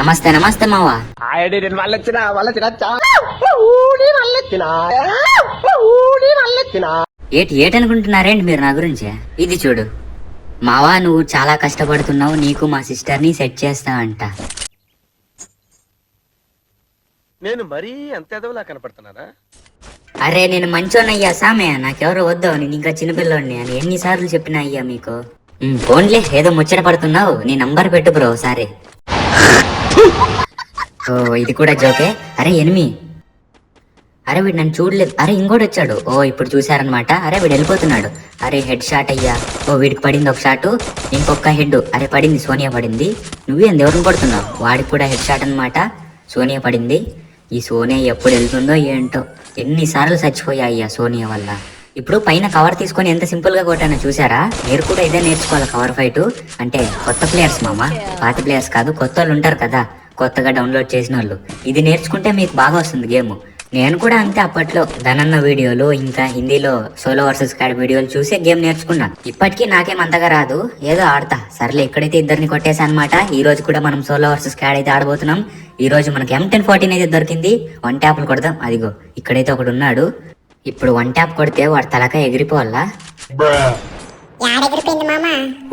నమస్తే నమస్తే మావా. ఆయడి నేను ఏటి ఏటనుకుంటున్నారేంటి మీరు నా గురించి? ఇది చూడు. మావా నువ్వు చాలా కష్టపడుతున్నావు నీకు మా సిస్టర్ని సెట్ చేస్తా అంట. నేను మరీ అంత ఎదవలా కనపడుతున్నానా? అరే నేను మంచోనయ్యా సామే నాకెవరు వద్దావు నేను ఇంకా చిన్నపిల్లోడిని అని ఎన్నిసార్లు చెప్పినా అయ్యా మీకు? ఫోన్లే ఏదో ముచ్చట పడుతున్నావు నీ నంబర్ పెట్టు బ్రో ఒకసారి. ఓ ఇది కూడా జోకే అరే ఎనిమి. అరే వీడు నన్ను చూడలేదు. అరే ఇంకోటి వచ్చాడు. ఓ ఇప్పుడు చూశారనమాట అరే వీడు వెళ్ళిపోతున్నాడు. అరే హెడ్ షాట్ అయ్యా. ఓ వీడికి పడింది ఒక షాట్ ఇంకొక హెడ్ అరే పడింది. సోనియా పడింది. నువ్వేం ఎవరిని కొడుతున్నావు? వాడికి కూడా హెడ్ షాట్ అనమాట సోనియా పడింది. ఈ సోనియా ఎప్పుడు వెళ్తుందో ఏంటో. ఎన్నిసార్లు చచ్చిపోయా అయ్యా సోనియా వల్ల. ఇప్పుడు పైన కవర్ తీసుకొని ఎంత సింపుల్గా కొట్టానో చూసారా మీరు కూడా ఇదే నేర్చుకోవాలి కవర్ ఫైట్ అంటే కొత్త ప్లేయర్స్ మామ? పాత ప్లేయర్స్ కాదు కొత్త వాళ్ళు ఉంటారు కదా. కొత్తగా డౌన్లోడ్ చేసిన వాళ్ళు ఇది నేర్చుకుంటే మీకు బాగా వస్తుంది గేమ్. నేను కూడా అంతే అప్పట్లో ధనన్న వీడియోలు ఇంకా హిందీలో సోలో వర్సెస్ కార్డ్ వీడియోలు చూసే గేమ్ నేర్చుకున్నా. ఇప్పటికీ నాకేం అంతగా రాదు. ఏదో ఆడతా. సర్లే ఇక్కడైతే ఇద్దరిని కొట్టేసా అనమాట ఈ రోజు కూడా మనం సోలో వర్సెస్ కార్డ్ అయితే ఆడబోతున్నాం. ఈ రోజు మనకి ఎం టెన్ ఫార్టీన్ అయితే దొరికింది. వన్ ట్యాప్లు కొడదాం. అదిగో ఇక్కడైతే ఒకడు ఉన్నాడు. ఇప్పుడు వన్ ట్యాప్ కొడితే వాడు తలక ఎగిరిపోవాలా?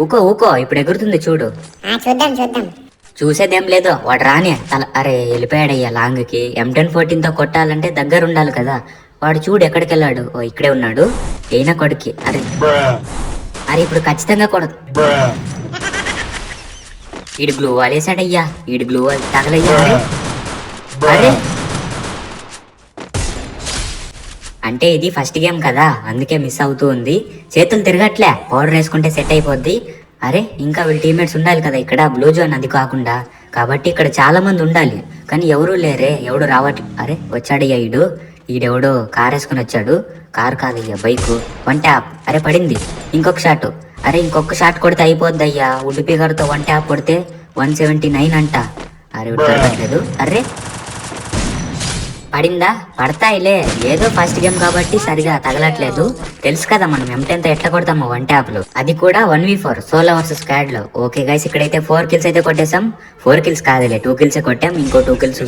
ఊకో ఊకో ఇప్పుడు ఎగురుతుంది చూడు. ఆ చూద్దాం చూద్దాం. చూసేదేం లేదు వాడు రానే. తల అరే వెళ్ళిపోయాడయ్యా లాంగ్కి. ఎం టెన్ ఫోర్టీన్ కొట్టాలంటే దగ్గర ఉండాలి కదా. వాడు చూడు ఎక్కడికి వెళ్ళాడు ఓ ఇక్కడే ఉన్నాడు. అయినా కొడుకి అరే. అరే ఇప్పుడు ఖచ్చితంగా కొడ ఈడు గ్లూ వాలేసాడయ్యా ఈడు గ్లూ వాల్ తగలయ్యా అరే. అంటే ఇది ఫస్ట్ గేమ్ కదా. అందుకే మిస్ అవుతూ ఉంది. చేతులు తిరగట్లే. పౌడర్ వేసుకుంటే సెట్ అయిపోద్ది. అరే ఇంకా వీళ్ళ టీమేట్స్ ఉండాలి కదా ఇక్కడ బ్లూ జోన్ అది కాకుండా. కాబట్టి ఇక్కడ చాలా మంది ఉండాలి. కానీ ఎవరు లేరే ఎవడు రావట్ అరే వచ్చాడయ్యా ఈడు. ఈడెవడో కార్ వేసుకుని వచ్చాడు. కార్ కాదయ్యా బైక్. వన్ ట్యాప్ అరే పడింది. ఇంకొక షాట్ అరే ఇంకొక షాట్ కొడితే అయిపోద్ది అయ్యా ఉడిపి గారితో వన్ ట్యాప్ కొడితే వన్ సెవెంటీ నైన్ అంట. అరే వీడు అరే పడిందా? పడతాయిలే. ఏదో ఫస్ట్ గేమ్ కాబట్టి సరిగా తగలట్లేదు. తెలుసు కదా మనం ఎంటెంత ఎట్లా కొడతామో వన్ ట్యాప్లో అది కూడా one v four solo versus స్క్వాడ్లో okay guys ఇక్కడైతే ఫోర్ కిల్స్ అయితే కొట్టేసాం ఫోర్ కిల్స్ కాదులే టూ కిల్స్ కొట్టాం. ఇంకో టూ కిల్స్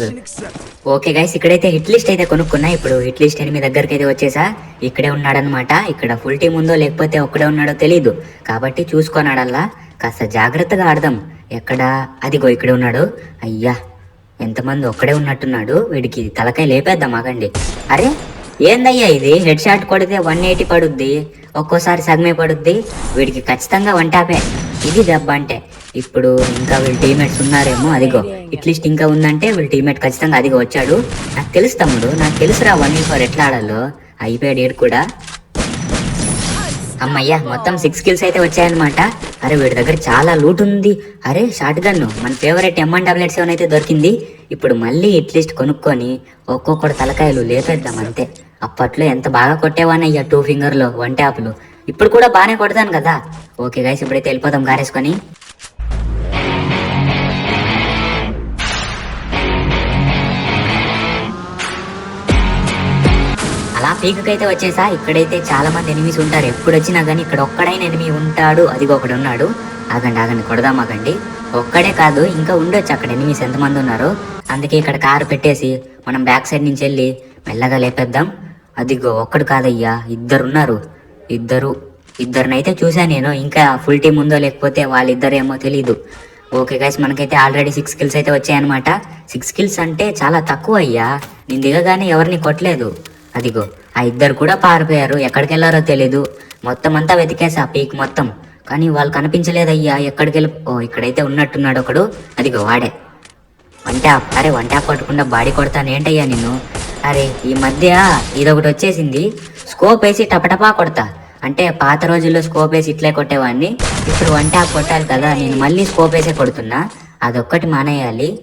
ఓకే గైస్ ఇక్కడైతే హిట్ లిస్ట్ అయితే కొనుక్కున్నా. ఇప్పుడు హిట్ లిస్ట్ ఎనిమిది దగ్గరికి అయితే వచ్చేసా. ఇక్కడే ఉన్నాడనమాట ఇక్కడ ఫుల్ టీం ఉందో లేకపోతే ఒక్కడే ఉన్నాడో తెలీదు. కాబట్టి చూసుకోనాడల్లా కాస్త జాగ్రత్తగా ఆడదాం. ఎక్కడ? అదిగో ఇక్కడే ఉన్నాడు. అయ్యా. ఎంతమంది ఒక్కడే ఉన్నట్టున్నాడు వీడికి తలకాయ లేపేద్దాం ఆగండి. అరే ఏందయ్యా ఇది? హెడ్ షాట్ కొడితే వన్ ఎయిటీ పడుద్ది ఒక్కోసారి సగమే పడుద్ది వీడికి ఖచ్చితంగా వన్ టాపే ఇది దెబ్బ అంటే. ఇప్పుడు ఇంకా వీళ్ళ టీమేట్స్ ఉన్నారేమో అదిగో ఇట్లీస్ట్ ఇంకా ఉందంటే వీళ్ళ టీమేట్ ఖచ్చితంగా అదిగో వచ్చాడు. నాకు తెలుసు తమ్ముడు నాకు తెలుసురా వన్ వీ ఫోర్ ఎట్లా ఆడాలో. అయిపోయాడు ఏడు కూడా. అమ్మయ్యా మొత్తం సిక్స్ కిల్స్ అయితే వచ్చాయన్నమాట. అరే వీడి దగ్గర చాలా లూట్ ఉంది. అరే షార్ట్ గన్ మన favourite M N tablets seven అయితే దొరికింది. ఇప్పుడు మళ్ళీ ఇట్లీస్ట్ కొనుక్కొని ఒక్కొక్కటి తలకాయలు లేపేద్దాం అంతే. అప్పట్లో ఎంత బాగా కొట్టేవానయ్యా టూ ఫింగర్లో వన్ ట్యాప్లు ఇప్పుడు కూడా బాగానే కొడతాను కదా. ఓకే గైస్ ఇప్పుడైతే వెళ్ళిపోదాం గారేసుకొని. పీకకైతే వచ్చేసా? ఇక్కడైతే చాలా మంది ఎనిమిస్ ఉంటారు. ఎప్పుడు వచ్చినా కానీ ఇక్కడ ఒక్కడైన ఎనిమి ఉంటాడు. అదిగో ఒకడు ఉన్నాడు ఆగండి ఆగండి కొడదాం ఆగండి. ఒక్కడే కాదు ఇంకా ఉండొచ్చు అక్కడ ఎనిమిస్ ఎంతమంది ఉన్నారు. అందుకే ఇక్కడ కారు పెట్టేసి మనం బ్యాక్ సైడ్ నుంచి వెళ్ళి మెల్లగా లేపేద్దాం. అదిగో ఒక్కడు కాదయ్యా ఇద్దరు ఉన్నారు ఇద్దరు ఇద్దరినైతే చూశాను నేను. ఇంకా ఫుల్ టీం ఉందో లేకపోతే వాళ్ళిద్దరేమో తెలీదు. ఓకే గైస్ మనకైతే ఆల్రెడీ సిక్స్ కిల్స్ అయితే వచ్చాయన్నమాట. సిక్స్ కిల్స్ అంటే చాలా తక్కువ అయ్యా నేను దిగగానే ఎవరిని కొట్టలేదు. అదిగో ఆ ఇద్దరు కూడా పారిపోయారు. ఎక్కడికి వెళ్ళారో తెలీదు. మొత్తం అంతా వెతికేసా పీక్ మొత్తం. కానీ వాళ్ళు కనిపించలేదయ్యా. ఎక్కడికి వెళ్ళి ఓ ఇక్కడైతే ఉన్నట్టున్నాడు ఒకడు. అదిగో వాడే. వంట అరే వంట కొట్టకుండా బాడీ కొడతాను ఏంటయ్యా నేను అరే ఈ మధ్య ఇదొకటి వచ్చేసింది. స్కోప్ వేసి టపటపా కొడతా. అంటే పాత రోజుల్లో స్కోప్ వేసి ఇట్లే కొట్టేవాడిని. ఇప్పుడు వంటాప్ కొట్టాలి కదా. నేను మళ్ళీ స్కోప్ వేసే కొడుతున్నా. అదొక్కటి మానేయాలి.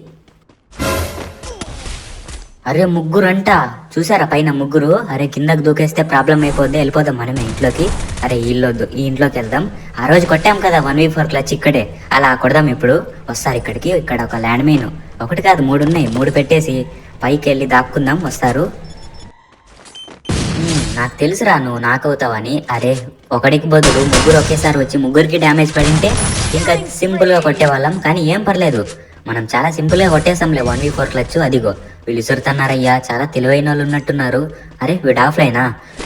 అరే ముగ్గురంట. చూసారా పైన ముగ్గురు? అరే కిందకు దూకేస్తే ప్రాబ్లం అయిపోద్ది వెళ్ళిపోదాం మనమే ఇంట్లోకి. అరే ఇల్లొద్దు ఈ ఇంట్లోకి వెళ్దాం. ఆ రోజు కొట్టాం కదా వన్ వీ ఫోర్ క్లచ్ ఇక్కడే అలా కొడదాం ఇప్పుడు. వస్తారు ఇక్కడికి ఇక్కడ ఒక ల్యాండ్ మెయిన్ ఒకటి కాదు మూడు ఉన్నాయి. మూడు పెట్టేసి పైకి వెళ్ళి దాక్కుందాం వస్తారు. నాకు తెలుసురా నువ్వు నాకవుతావని. అరే ఒకడికి బదులు ముగ్గురు ఒకేసారి వచ్చి ముగ్గురికి డ్యామేజ్ పడింటే ఇంకా సింపుల్గా కొట్టేవాళ్ళం. కానీ ఏం పర్లేదు. మనం చాలా సింపుల్గా కొట్టేసాంలే వన్ వీ ఫోర్ క్లచ్ అదిగో. విలుసురుతున్నారయ్యా చాలా తెలివైన వాళ్ళు ఉన్నట్టున్నారు. అరే వీడు ఆఫ్లైనా?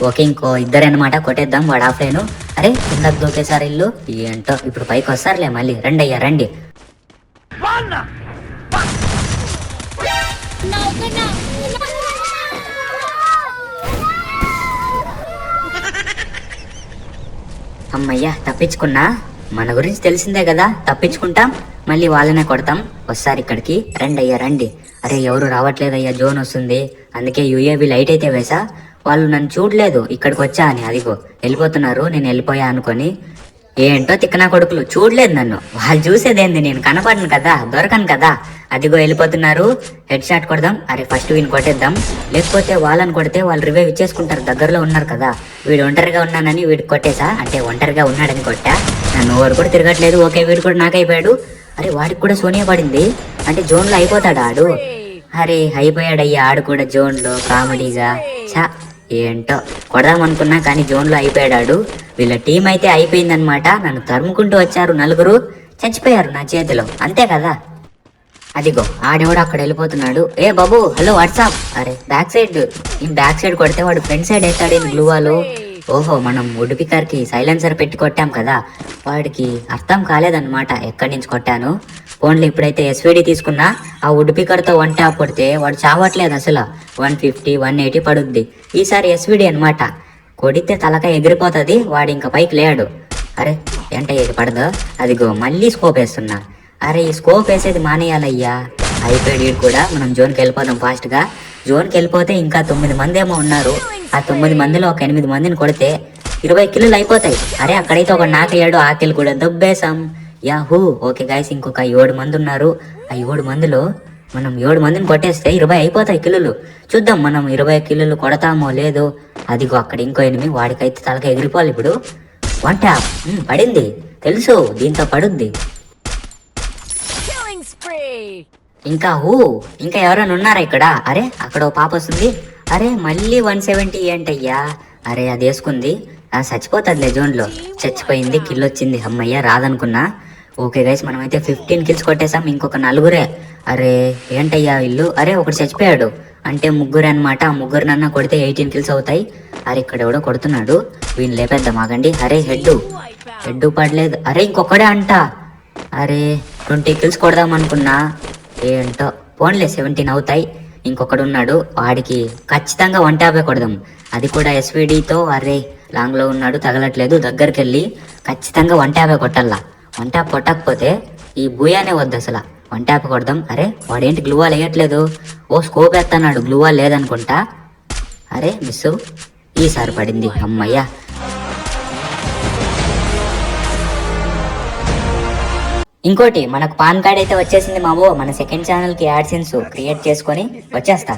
ఓకే ఇంకో ఇద్దరు అనమాట కొట్టేద్దాం వాడు ఆఫ్లైన్. అరే కిందకు దూకేసారు ఇల్లు? ఏంటో ఇప్పుడు పైకి వస్తారులే మళ్ళీ. రండి అయ్యా రండి. అమ్మయ్యా తప్పించుకున్నా? మన గురించి తెలిసిందే కదా తప్పించుకుంటాం మళ్ళీ వాళ్ళనే కొడతాం. వస్తారు ఇక్కడికి రండి అయ్యా రండి. అరే ఎవరు రావట్లేదయ్యా జోన్ వస్తుంది. అందుకే యూఏవి లైట్ అయితే వేసా. వాళ్ళు నన్ను చూడలేదు. ఇక్కడికి వచ్చా అని అదిగో వెళ్ళిపోతున్నారు నేను వెళ్ళిపోయా అనుకొని. ఏంటో తిక్కనా కొడుకులు చూడలేదు నన్ను. వాళ్ళు చూసేదేంది నేను కనపడను కదా దొరకను కదా. అదిగో వెళ్ళిపోతున్నారు. హెడ్ షాట్ కొడదాం. అరే ఫస్ట్ వీని కొట్టేద్దాం. లేకపోతే వాళ్ళని కొడితే వాళ్ళు రివైవ్ ఇచ్చేసుకుంటారు దగ్గరలో ఉన్నారు కదా. వీడు ఒంటరిగా ఉన్నానని వీడికి కొట్టేసా. అంటే ఒంటరిగా ఉన్నాడని కొట్టా. నన్ను వారు కూడా తిరగట్లేదు. ఓకే వీడు కూడా నాకైపోయాడు అరే వాడికి కూడా సోనియా పడింది. అంటే జోన్లో అయిపోతాడు ఆడు? అరే అయిపోయాడయ్యా ఆడు కూడా జోన్లో కామెడీగా. చా ఏంటో. కొడదాం అనుకున్నా కానీ జోన్లో అయిపోయాడు వీళ్ళ టీం అయితే అయిపోయిందనమాట నన్ను తరుముకుంటూ వచ్చారు నలుగురు. చచ్చిపోయారు నా చేతిలో. అంతే కదా? అదిగో ఆడేవాడు అక్కడ వెళ్ళిపోతున్నాడు. ఏ బాబు హలో వాట్సాప్? అరే బ్యాక్ సైడ్. ఈ బ్యాక్ సైడ్ కొడితే వాడు ఫ్రంట్ సైడ్ ఎత్తాడు గ్లూవాలు ఓహో మనం వుడ్కి సైలెన్సర్ పెట్టి కొట్టాం కదా. వాడికి అర్థం కాలేదన్నమాట ఎక్కడి నుంచి కొట్టాను. ఫోన్లో ఇప్పుడైతే ఎస్విడి తీసుకున్నా ఆ ఉడిపికర్తో వన్ ట్యాప్ కొడితే వాడు చావట్లేదు అసలు. వన్ ఫిఫ్టీ వన్ ఎయిటీ పడుద్ది. ఈసారి ఎస్విడి అన్నమాట. కొడితే తలక ఎగిరిపోతుంది వాడు ఇంకా పైకి లేడు. అరే ఏంట ఏది పడదు? అదిగో మళ్ళీ స్కోప్ వేస్తున్నా. అరే ఈ స్కోప్ వేసేది మానేయాలయ్యా. అయిపోయాడు కూడా మనం జోన్కి వెళ్ళిపోదాం ఫాస్ట్గా. జోన్కి వెళ్ళిపోతే ఇంకా తొమ్మిది మంది ఏమో ఉన్నారు. ఆ తొమ్మిది మందిలో ఒక ఎనిమిది మందిని కొడితే ఇరవై కిలోలు అయిపోతాయి. అరే అక్కడైతే ఒక నాకయ్యాడు ఆకిలు కూడా దొబ్బేశాం. యాహూ! ఓకే గాయస్ ఇంకొక ఏడు మంది ఉన్నారు. ఆ ఏడు మందిలో మనం ఏడు మందిని కొట్టేస్తే ఇరవై అయిపోతాయి కిలోలు చూద్దాం మనం ఇరవై కిలోలు కొడతామో లేదో. అదిగో అక్కడ ఇంకో ఎనిమిది వాడికైతే తలక ఎగిరిపోవాలి ఇప్పుడు. వంట పడింది. తెలుసు దీంతో పడుద్ది. ఇంకా ఊ ఇంకా ఎవరైనా ఉన్నారా ఇక్కడ? అరే అక్కడ ఓ పాప వస్తుంది. అరే మళ్ళీ వన్ సెవెంటీ ఏంటయ్యా? అరే అది వేసుకుంది. ఆ చచ్చిపోతుందిలే జోన్లో. చచ్చిపోయింది కిల్ వచ్చింది. అమ్మయ్య రాదనుకున్నా. ఓకే గైస్ మనమైతే ఫిఫ్టీన్ కిల్స్ కొట్టేసాం ఇంకొక నలుగురే. అరే ఏంటయ్యా ఇల్లు? అరే ఒకటి చచ్చిపోయాడు. అంటే ముగ్గురు అనమాట ఆ ముగ్గురు నన్న కొడితే ఎయిటీన్ కిల్స్ అవుతాయి. అరే ఇక్కడ ఎవడో కొడుతున్నాడు. వీళ్ళు లేపేద్దాం ఆగండి. అరే హెడ్ హెడ్ పడలేదు. అరే ఇంకొకడే అంట. అరే ట్వంటీ కిల్స్ కొడదాం అనుకున్నా. ఏంటో? ఫోన్లే సెవెంటీన్ అవుతాయి. ఇంకొకడు ఉన్నాడు వాడికి ఖచ్చితంగా వన్ ట్యాపే కొడదాం. అది కూడా ఎస్విడితో అరే లాంగ్లో ఉన్నాడు తగలట్లేదు దగ్గరికి వెళ్ళి ఖచ్చితంగా వన్ ట్యాపే కొట్టాలా. వన్ ట్యాప్ కొట్టకపోతే ఈ బూయానే వద్దు అసలు. వన్ ట్యాప్ కొడదాం. అరే వాడేంటి గ్లూవాల్ వేయట్లేదు? ఓ స్కోప్ ఎత్తన్నాడు గ్లూవాల్ లేదనుకుంటా? అరే మిస్ ఈసారి పడింది. అమ్మయ్యా. ఇంకోటి మనకు పాన్ కార్డ్ అయితే వచ్చేసింది మావో మన సెకండ్ ఛానల్కి యాడ్సెన్స్ క్రియేట్ చేసుకొని వచ్చేస్తా.